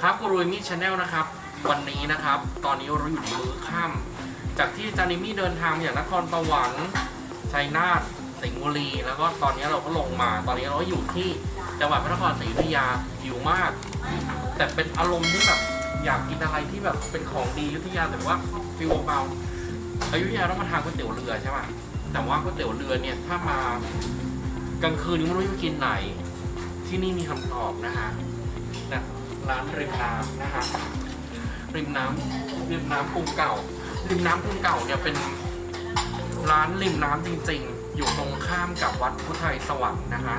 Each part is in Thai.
ครับกูรุยมี่ชาแนลนะครับ วันนี้นะครับ ตอนนี้เราอยู่ในมื้อค่ำจากที่จานิมี่เดินทางมาจากนครสวรรค์ชัยนาทสิงห์บุรี แล้วก็ตอนนี้เราก็ลงมา ตอนนี้เราก็อยู่ที่จังหวัดพระนครศรีอยุธยาหิวมาก แต่เป็นอารมณ์ที่แบบอยากกินอะไรที่แบบเป็นของดีอยุธยาแต่ว่าฟิลเบาๆอยุธยาต้องมาทานก๋วยเตี๋ยวเรือใช่ไหมแต่ว่าก๋วยเตี๋ยวเรือเนี่ยถ้ามากลางคืนนี้ไม่รู้จะกินไหน ที่นี่มีคำตอบนะฮะนะ ร้านริมน้ำนะฮะริมน้ำริมน้ำกรุงเก่า ริมน้ำกรุงเก่าเนี่ยเป็นร้านริมน้ำจริงๆ อยู่ตรงข้ามกับวัดพุทธไทยสวรรค์นะคะ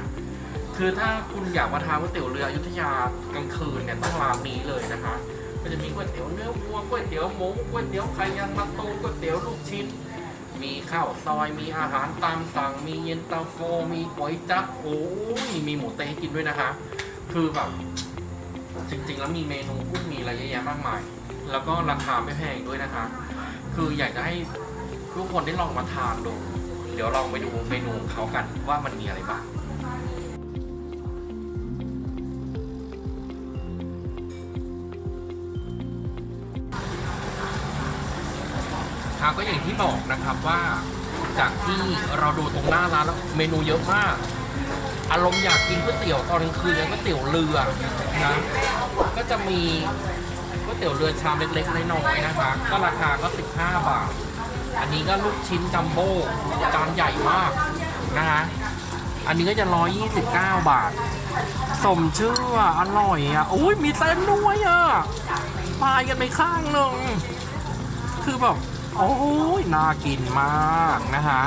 คือถ้าคุณอยากมาทานก๋วยเตี๋ยวเรืออยุธยากลางคืนเนี่ยต้องร้านนี้เลยนะคะก็จะมีก๋วยเตี๋ยวเนื้อวัวก๋วยเตี๋ยวหมูก๋วยเตี๋ยวไข่ยังมะตูก๋วยเตี๋ยวลูกชิ้น มีข้าวซอยมีอาหารตามสั่ง มีเย็นตาโฟ มีก๋วยจั๊บโอ้ยมีหมูเต๊ะให้กินด้วยนะคะ คือแบบ จริงๆ แล้วมีเมนูกุ้งมีอะไรเยอะแยะมากมาย แล้วก็ราคาไม่แพงด้วยนะคะ คืออยากจะให้ทุกคนได้ลองมาทานดู เดี๋ยวลองไปดูเมนูของเขากันว่ามันมีอะไรบ้างครับก็อย่างที่บอกนะครับว่าจากที่เราดูตรงหน้าร้านแล้วเมนูเยอะมาก อารมณ์อยากกินก๋วยเตี๋ยวตอนกลางคืนก๋วยเตี๋ยวเรือนะก็จะมีก๋วยเตี๋ยวเรือชามเล็กๆน้อยๆนะคะ ก็ราคาก็ 15 บาท อันนี้ก็ลูกชิ้นจัมโบ้จานใหญ่มากนะคะอันนี้ก็จะ 129 บาท สมชื่ออร่อยอะอุ้ยมีเส้นด้วยอะปายกันไปข้างหนึ่งคือแบบ โอ้ยน่ากินมากนะคะ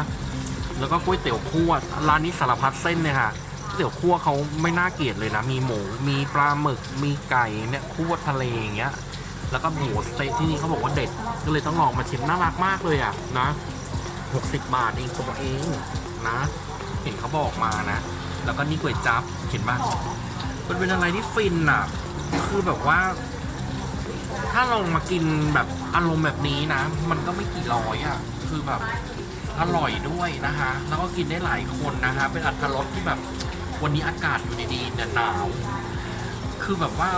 แล้วก็ก๋วยเตี๋ยวคั่วร้านนี้สารพัดเส้นเนี่ยค่ะก๋วยเตี๋ยวคั่วเขาไม่น่าเกลียดเลยนะ มีหมู มีปลาหมึก มีไก่เนี่ยคั่วทะเลอย่างเงี้ย แล้วก็หมูสเต๊ะที่นี่เขาบอกว่าเด็ด ก็เลยต้องลองมาชิมน่ารักมากเลยอะนะ60 บาทเองตัวเองนะ เห็นเขาบอกมานะ แล้วก็นี่ก๋วยจั๊บเห็นปะมันเป็นอะไรที่ฟินอะ คือแบบว่า ถ้าลองมากินแบบอารมณ์แบบนี้นะ มันก็ไม่กี่ร้อยอะ่ะ คือแบบ อร่อยด้วยนะคะ แล้วก็กินได้หลายคนนะคะ เป็นอัตรสที่แบบวันนี้อากาศอยู่ดีๆเนี่ยหนาว คือแบบว่า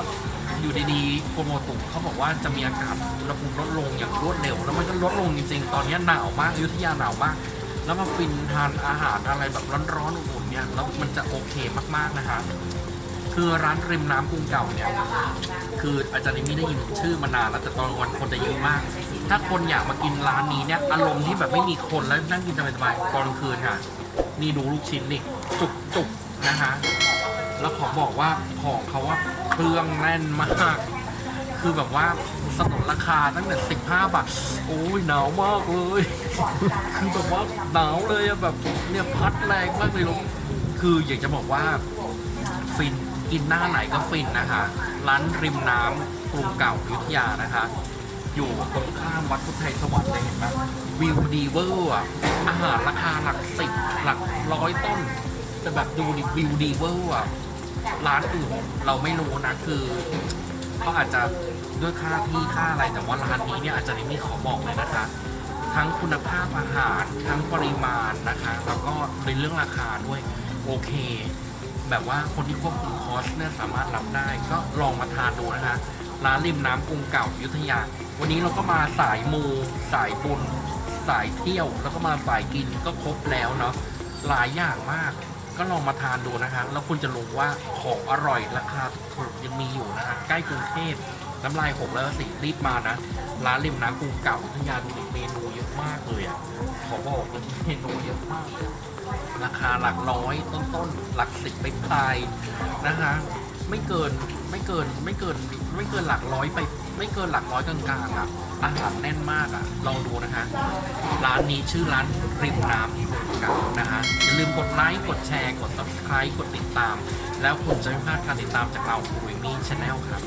อยู่ดีๆโกรโมตุเขาบอกว่าจะมีอากาศอุณหภูมิลดลงอย่างรวดเร็ว แล้วมันก็ลดลงจริงๆ ตอนนี้หนาวมากอยุธยาหนาวมาก แล้วมาฟินทานอาหารอะไรแบบร้อนๆอุ่นๆเนี่ย แล้วมันจะโอเคมากๆนะคะ คือร้านริมน้ำกรุงเก่าเนี่ย คืออาจารย์นิมี่ได้ยินชื่อมานานแล้วแต่ตอนวันคนจะเยอะมาก ถ้าคนอยากมากินร้านนี้เนี่ยอารมณ์ที่แบบไม่มีคนแล้วนั่งกินสบายๆตอนกลางคืนค่ะ นี่ดูลูกชิ้นนี่จุกจุกๆนะคะ แล้วขอบอกว่าของเขาว่าเครื่องแน่นมากคือแบบว่าสนนราคาตั้งแต่15บาท โอ้ยหนาวมากเลย คือแบบว่าหนาวเลยแบบเนี่ยพัดแรงมากเลยลมคืออยากจะบอกว่าฟิน กินหน้าไหนก็ฟินนะคะ ร้านริมน้ำกรุงเก่าอยุธยานะคะ อยู่ตรงข้ามวัดพุทธไทยสวรรค์เลยเห็นไหมวิวดีเวอร์อะอาหารราคาหลักสิบหลักร้อยต้นแต่แบบดูดิวิวดีเวอร์อะร้านอื่นเราไม่รู้นะคือเขาอาจจะด้วยค่าที่ค่าอะไรแต่ว่าร้านนี้เนี่ยอาจจะไม่ขอบอกเลยนะคะ ทั้งคุณภาพอาหารทั้งปริมาณนะคะ แล้วก็ในเรื่องราคาด้วยโอเค แบบว่าคนที่ควบคุมคอสเนี่ยสามารถรับได้ก็ลองมาทานดูนะคะร้านริมน้ำกรุงเก่าอยุธยา วันนี้เราก็มาสายมู สายบุญ สายเที่ยว แล้วก็มาสายกินก็ครบแล้วเนาะหลายอย่างมาก ก็ลองมาทานดูนะคะ แล้วคุณจะรู้ว่าของอร่อยราคาถูกยังมีอยู่นะคะใกล้กรุงเทพน้ำลายหกแล้วสิรีบมานะ ร้านริมน้ำกรุงเก่าอยุธยาดูดิเมนูเยอะ เลยอะขอบอกเลยเมนูเยอะมากราคาหลักร้อยต้นๆหลักสิบไปปลายนะคะ ไม่เกินไม่เกินไม่เกินไม่เกินหลักร้อยไป ไม่เกินหลักร้อยกลางๆอะอาหารแน่นมากอะลองดูนะคะ ร้านนี้ชื่อร้านริมน้ำเก่านะคะอย่าลืมกดไลค์กดแชร์กด subscribe กดติดตาม แล้วคุณจะไม่พลาดการติดตามจากเราคุยมีชาแนลครับ